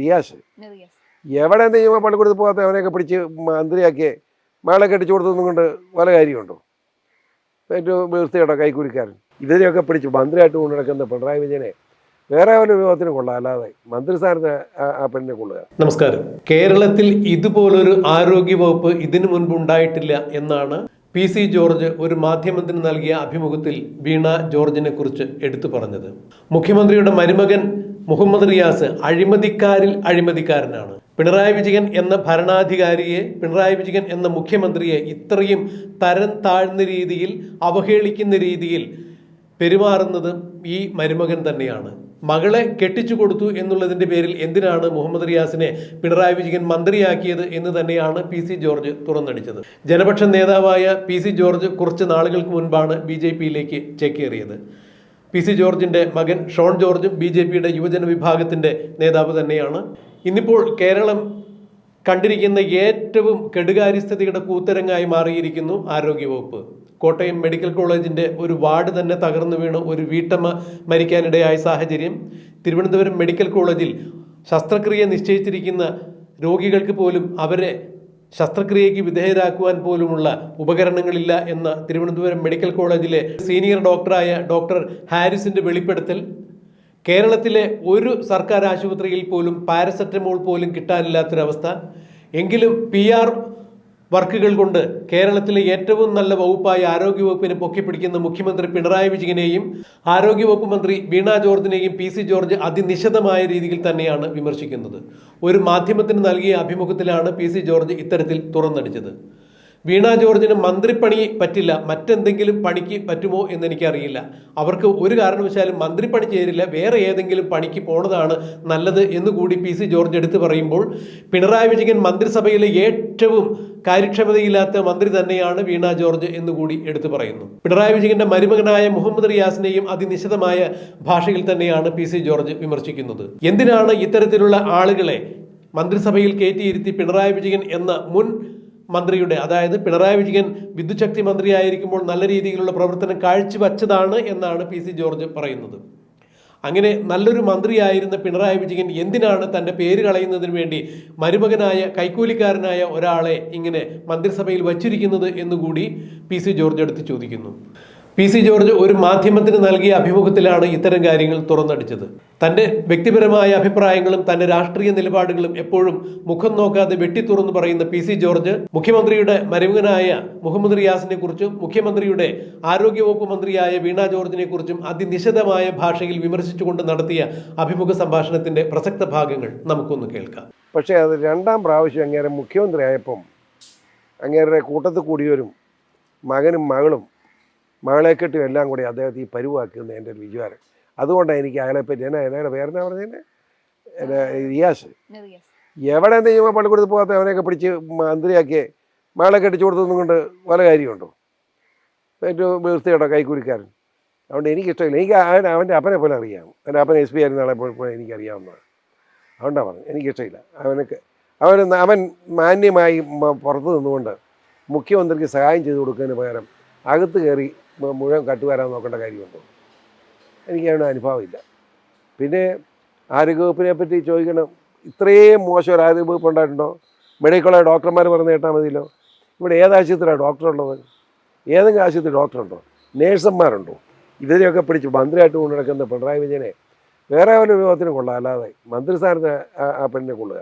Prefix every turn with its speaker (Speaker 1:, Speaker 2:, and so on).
Speaker 1: റിയാസ് എവിടെ നിയമ പള്ളിക്കൂടത്ത് പോകാത്ത അവനെയൊക്കെ പിടിച്ച് മന്ത്രിയാക്കിയേ മകളെ കെട്ടിച്ചു കൊടുത്തൊന്നും കൊണ്ട് പല കാര്യമുണ്ടോ? ഏറ്റവും വൃത്തിയോടെ കൈക്കൂലിക്കാരൻ? ഇതിനെയൊക്കെ പിടിച്ച് മന്ത്രിയായിട്ട് കൊണ്ട് നടക്കുന്ന പിണറായി വിജയനെ വേറെ ഒരു വിഭവത്തിന് കൊള്ളാം. അല്ലാതെ മന്ത്രിസ്ഥാനത്ത് ആ പെണ്ണിനെ കൊള്ളുക.
Speaker 2: നമസ്കാരം. കേരളത്തിൽ ഇതുപോലൊരു ആരോഗ്യ വകുപ്പ് ഇതിനു മുൻപ് ഉണ്ടായിട്ടില്ല എന്നാണ് പി സി ജോർജ് ഒരു മാധ്യമത്തിന് നൽകിയ അഭിമുഖത്തിൽ വീണ ജോർജിനെ കുറിച്ച് എടുത്തു പറഞ്ഞത്. മുഖ്യമന്ത്രിയുടെ മരുമകൻ മുഹമ്മദ് റിയാസ് അഴിമതിക്കാരിൽ അഴിമതിക്കാരനാണ്. പിണറായി വിജയൻ എന്ന ഭരണാധികാരിയെ പിണറായി വിജയൻ എന്ന മുഖ്യമന്ത്രിയെ ഇത്രയും തരം താഴ്ന്ന രീതിയിൽ അവഹേളിക്കുന്ന രീതിയിൽ പെരുമാറുന്നത് ഈ മരുമകൻ തന്നെയാണ്. മകളെ കെട്ടിച്ചു കൊടുത്തു എന്നുള്ളതിന്റെ പേരിൽ എന്തിനാണ് മുഹമ്മദ് റിയാസിനെ പിണറായി വിജയൻ മന്ത്രിയാക്കിയത് എന്ന് തന്നെയാണ് പി സി ജോർജ് തുറന്നടിച്ചത്. ജനപക്ഷ നേതാവായ പി സി ജോർജ് കുറച്ച് നാളുകൾക്ക് മുൻപാണ് ബി ജെ പിയിലേക്ക് ചേക്കേറിയത്. പി സി ജോർജിന്റെ മകൻ ഷോൺ ജോർജും ബി ജെ പിയുടെ യുവജന വിഭാഗത്തിന്റെ നേതാവ് തന്നെയാണ്. ഇന്നിപ്പോൾ കേരളം കണ്ടിരിക്കുന്ന ഏറ്റവും കെടുകാര്യസ്ഥിതിയുടെ കൂത്തരങ്ങായി മാറിയിരിക്കുന്നു ആരോഗ്യവകുപ്പ്. കോട്ടയം മെഡിക്കൽ കോളേജിന്റെ ഒരു വാർഡ് തന്നെ തകർന്നു വീണ് ഒരു വീട്ടമ്മ മരിക്കാനിടയായ സാഹചര്യം. തിരുവനന്തപുരം മെഡിക്കൽ കോളേജിൽ ശസ്ത്രക്രിയ നിശ്ചയിച്ചിരിക്കുന്ന രോഗികൾക്ക് പോലും അവരെ ശസ്ത്രക്രിയയ്ക്ക് വിധേയരാക്കുവാൻ പോലുമുള്ള ഉപകരണങ്ങളില്ല എന്ന തിരുവനന്തപുരം മെഡിക്കൽ കോളേജിലെ സീനിയർ ഡോക്ടറായ ഡോക്ടർ ഹാരിസിന്റെ വെളിപ്പെടുത്തൽ. കേരളത്തിലെ ഒരു സർക്കാർ ആശുപത്രിയിൽ പോലും പാരസെറ്റമോൾ പോലും കിട്ടാനില്ലാത്തൊരവസ്ഥ. എങ്കിലും പി ആർ വർക്കുകൾ കൊണ്ട് കേരളത്തിലെ ഏറ്റവും നല്ല വകുപ്പായ ആരോഗ്യവകുപ്പിനെ പൊക്കിപ്പിടിക്കുന്ന മുഖ്യമന്ത്രി പിണറായി വിജയനെയും ആരോഗ്യവകുപ്പ് മന്ത്രി വീണ ജോർജിനെയും പി സി ജോർജ് അതിനിശിതമായ രീതിയിൽ തന്നെയാണ് വിമർശിക്കുന്നത്. ഒരു മാധ്യമത്തിന് നൽകിയ അഭിമുഖത്തിലാണ് പി സി ജോർജ് ഇത്തരത്തിൽ തുറന്നടിച്ചത്. വീണ ജോർജിന് മന്ത്രിപ്പണി പറ്റില്ല. മറ്റെന്തെങ്കിലും പണിക്ക് പറ്റുമോ എന്ന് എനിക്കറിയില്ല അവർക്ക് ഒരു കാരണവശാലും മന്ത്രിപ്പണി ചേരില്ല വേറെ ഏതെങ്കിലും പണിക്ക് പോണതാണ് നല്ലത് എന്ന് കൂടി പി സി ജോർജ് എടുത്തു പറയുമ്പോൾ പിണറായി വിജയൻ മന്ത്രിസഭയിലെ ഏറ്റവും കാര്യക്ഷമതയില്ലാത്ത മന്ത്രി തന്നെയാണ് വീണ ജോർജ് എന്ന് കൂടി എടുത്തു പറയുന്നു. പിണറായി വിജയന്റെ മരുമകനായ മുഹമ്മദ് റിയാസിനെയും അതിനിശിതമായ ഭാഷയിൽ തന്നെയാണ് പി സി ജോർജ് വിമർശിക്കുന്നത്. എന്തിനാണ് ഇത്തരത്തിലുള്ള ആളുകളെ മന്ത്രിസഭയിൽ കയറ്റിയിരുത്തി പിണറായി വിജയൻ എന്ന മുൻ മന്ത്രിയുടെ അതായത് പിണറായി വിജയൻ വിദ്യുച്ഛക്തി മന്ത്രിയായിരിക്കുമ്പോൾ നല്ല രീതിയിലുള്ള പ്രവർത്തനം കാഴ്ചവച്ചതാണ് എന്നാണ് പി സി ജോർജ് പറയുന്നത്. അങ്ങനെ നല്ലൊരു മന്ത്രിയായിരുന്ന പിണറായി വിജയൻ എന്തിനാണ് തന്റെ പേര് കളയുന്നതിന് വേണ്ടി മരുമകനായ കൈക്കൂലിക്കാരനായ ഒരാളെ ഇങ്ങനെ മന്ത്രിസഭയിൽ വച്ചിരിക്കുന്നത് എന്നുകൂടി പി സി ജോർജ് എടുത്ത് ചോദിക്കുന്നു. പി സി ജോർജ് ഒരു മാധ്യമത്തിന് നൽകിയ അഭിമുഖത്തിലാണ് ഇത്തരം കാര്യങ്ങൾ തുറന്നടിച്ചത്. തന്റെ വ്യക്തിപരമായ അഭിപ്രായങ്ങളും തന്റെ രാഷ്ട്രീയ നിലപാടുകളും എപ്പോഴും മുഖം നോക്കാതെ വെട്ടിത്തുറന്ന് പറയുന്ന പി സി ജോർജ് മുഖ്യമന്ത്രിയുടെ മരുമകനായ മുഹമ്മദ് റിയാസിനെ കുറിച്ചും മുഖ്യമന്ത്രിയുടെ ആരോഗ്യവകുപ്പ് മന്ത്രിയായ വീണ ജോർജിനെ കുറിച്ചും അതിനിശിതമായ ഭാഷയിൽ വിമർശിച്ചുകൊണ്ട് നടത്തിയ അഭിമുഖ സംഭാഷണത്തിന്റെ പ്രസക്ത ഭാഗങ്ങൾ നമുക്കൊന്ന് കേൾക്കാം.
Speaker 1: പക്ഷേ അത് രണ്ടാം പ്രാവശ്യം അങ്ങേരെ മുഖ്യമന്ത്രി ആയപ്പം അങ്ങേരുടെ കൂട്ടത്തിൽ കൂടിയവരും മകനും മകളും മകളെ കെട്ടും എല്ലാം കൂടി അദ്ദേഹത്തെ ഈ പരുവാക്കുന്ന എന്റെ ഒരു വിചാരം. അതുകൊണ്ടാണ് എനിക്ക് അയാളെപ്പറ്റി എന്നാ എന്നാ പേരെന്നാ പറഞ്ഞതിന് എന്റെ റിയാസ്.
Speaker 3: എവിടെ
Speaker 1: എവിടെ ചെയ്യുമ്പോൾ പള്ളിക്കൂടത്ത് പോകാത്ത അവനെയൊക്കെ പിടിച്ച് മന്ത്രിയാക്കിയേ മകളെ കെട്ടിച്ചു കൊടുത്തൊന്നും കൊണ്ട് പല കാര്യമുണ്ടോ ഏറ്റവും വൃത്തിയോടെ കൈക്കൂലിക്കാരൻ? അതുകൊണ്ട് എനിക്കിഷ്ടമില്ല. എനിക്ക് അവൻ അവന്റെ അപ്പനെ പോലെ അറിയാം. എന്റെ അപ്പൻ എസ് പി ആയിരുന്ന ആളെ പോലെ എനിക്കറിയാവുന്നതാണ്. അതുകൊണ്ടാണ് പറഞ്ഞത്. എനിക്കിഷ്ടമില്ല. അവനൊക്കെ അവൻ അവൻ മാന്യമായി പുറത്ത് നിന്നുകൊണ്ട് മുഖ്യമന്ത്രിക്ക് സഹായം ചെയ്തു കൊടുക്കുന്നതിന് പകരം അകത്ത് കയറി മുഴുവൻ കട്ടുവരാൻ നോക്കേണ്ട കാര്യമുണ്ടോ? എനിക്ക് അനുഭവം അനുഭവമില്ല. പിന്നെ ആരോഗ്യവകുപ്പിനെ പറ്റി ചോദിക്കണം. ഇത്രയും മോശം ഒരു ആരോഗ്യവകുപ്പ് ഉണ്ടായിട്ടുണ്ടോ? മെഡിക്കൽ കോളേജ് ഡോക്ടർമാർ പറഞ്ഞ് കേട്ടാൽ മതിയല്ലോ. ഇവിടെ ഏത് ആശുപത്രിയാണ് ഡോക്ടർ ഉള്ളത്? ഏതെങ്കിലും ആശുപത്രി ഡോക്ടറുണ്ടോ നേഴ്സന്മാരുണ്ടോ ഇതിനെയൊക്കെ പിടിച്ച് മന്ത്രിയായിട്ട് കൊണ്ടു നടക്കുന്ന പിണറായി വിജയനെ വേറെ ഒരു വിഭവത്തിന് കൊള്ളാം. അല്ലാതെ മന്ത്രിസ്ഥാനത്ത് ആ പെണ്ണിനെ കൊള്ളുക.